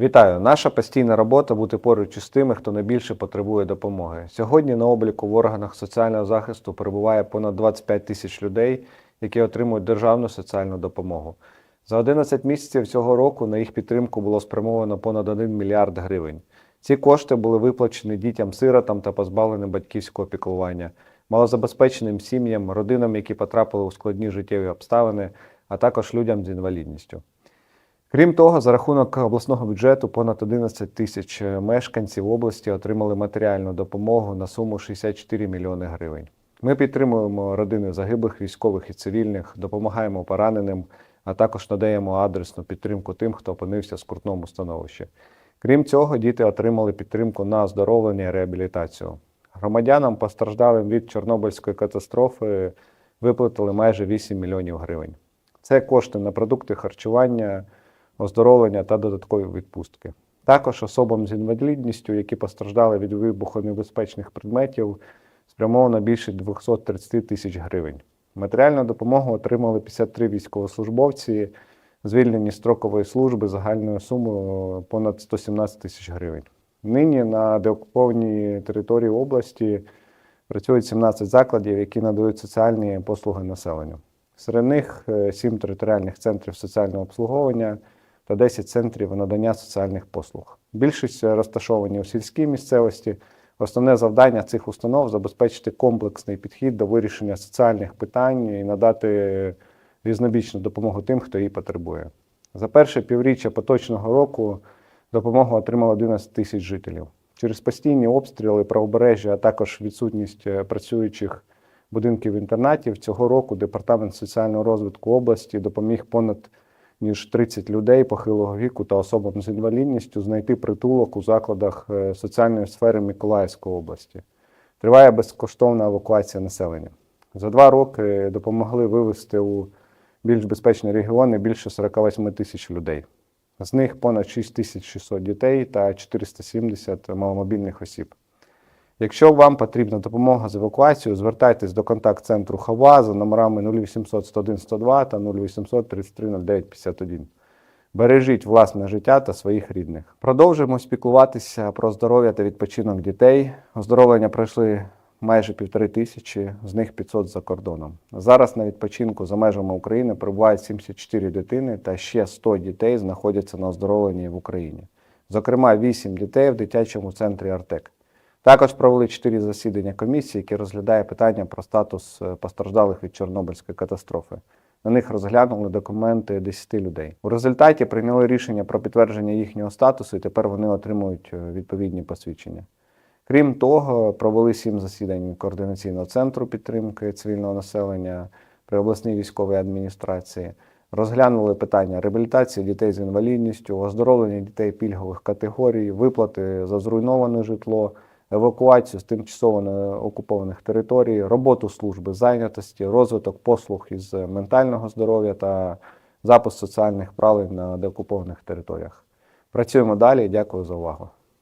Вітаю! Наша постійна робота бути поруч із тими, хто найбільше потребує допомоги. Сьогодні на обліку в органах соціального захисту перебуває понад 25 тисяч людей, які отримують державну соціальну допомогу. За 11 місяців цього року на їх підтримку було спрямовано понад 1 мільярд гривень. Ці кошти були виплачені дітям-сиротам та позбавленим батьківського піклування, малозабезпеченим сім'ям, родинам, які потрапили у складні життєві обставини, а також людям з інвалідністю. Крім того, за рахунок обласного бюджету понад 11 тисяч мешканців області отримали матеріальну допомогу на суму 64 мільйони гривень. Ми підтримуємо родини загиблих військових і цивільних, допомагаємо пораненим, а також надаємо адресну підтримку тим, хто опинився в скрутному становищі. Крім цього, діти отримали підтримку на оздоровлення і реабілітацію. Громадянам, постраждалим від Чорнобильської катастрофи, виплатили майже 8 мільйонів гривень. Це кошти на продукти харчування, оздоровлення та додаткові відпустки. Також особам з інвалідністю, які постраждали від вибухонебезпечних предметів, спрямовано більше 230 тисяч гривень. Матеріальну допомогу отримали 53 військовослужбовці, звільнені строкової служби загальною сумою понад 117 тисяч гривень. Нині на деокупованій території області працюють 17 закладів, які надають соціальні послуги населенню. Серед них 7 територіальних центрів соціального обслуговування та 10 центрів надання соціальних послуг. Більшість розташовані у сільській місцевості. Основне завдання цих установ забезпечити комплексний підхід до вирішення соціальних питань і надати різнобічну допомогу тим, хто її потребує. За перше півріччя поточного року допомогу отримало 11 тисяч жителів. Через постійні обстріли правобережжя, а також відсутність е, працюючих будинків інтернатів цього року департамент соціального розвитку області допоміг понад ніж 30 людей похилого віку та особам з інвалідністю знайти притулок у закладах е, соціальної сфери Миколаївської області. Триває безкоштовна евакуація населення. За два роки допомогли вивезти у більш безпечні регіони більше 48 тисяч людей. З них понад 6600 дітей та 470 маломобільних осіб. Якщо вам потрібна допомога з евакуацією, звертайтесь до контакт-центру ХАВА за номерами 0800 101 102 та 0800 33 09 51. Бережіть власне життя та своїх рідних. Продовжуємо спілкуватися про здоров'я та відпочинок дітей. Оздоровлення пройшли майже півтори тисячі, з них 500 за кордоном. Зараз на відпочинку за межами України перебувають 74 дитини та ще 100 дітей знаходяться на оздоровленні в Україні. Зокрема, 8 дітей в дитячому центрі Артек. Також провели чотири засідання комісії, які розглядає питання про статус е, постраждалих від Чорнобильської катастрофи. На них розглянули документи 10 людей. У результаті прийняли рішення про підтвердження їхнього статусу, і тепер вони отримують е, відповідні посвідчення. Крім того, провели сім засідань координаційного центру підтримки цивільного населення при обласній військовій адміністрації. Розглянули питання реабілітації дітей з інвалідністю, оздоровлення дітей пільгових категорій, виплати за зруйноване житло, евакуацію з тимчасово окупованих територій, роботу служби зайнятості, розвиток послуг із ментального здоров'я та запис соціальних прав на деокупованих територіях. Працюємо далі. Дякую за увагу.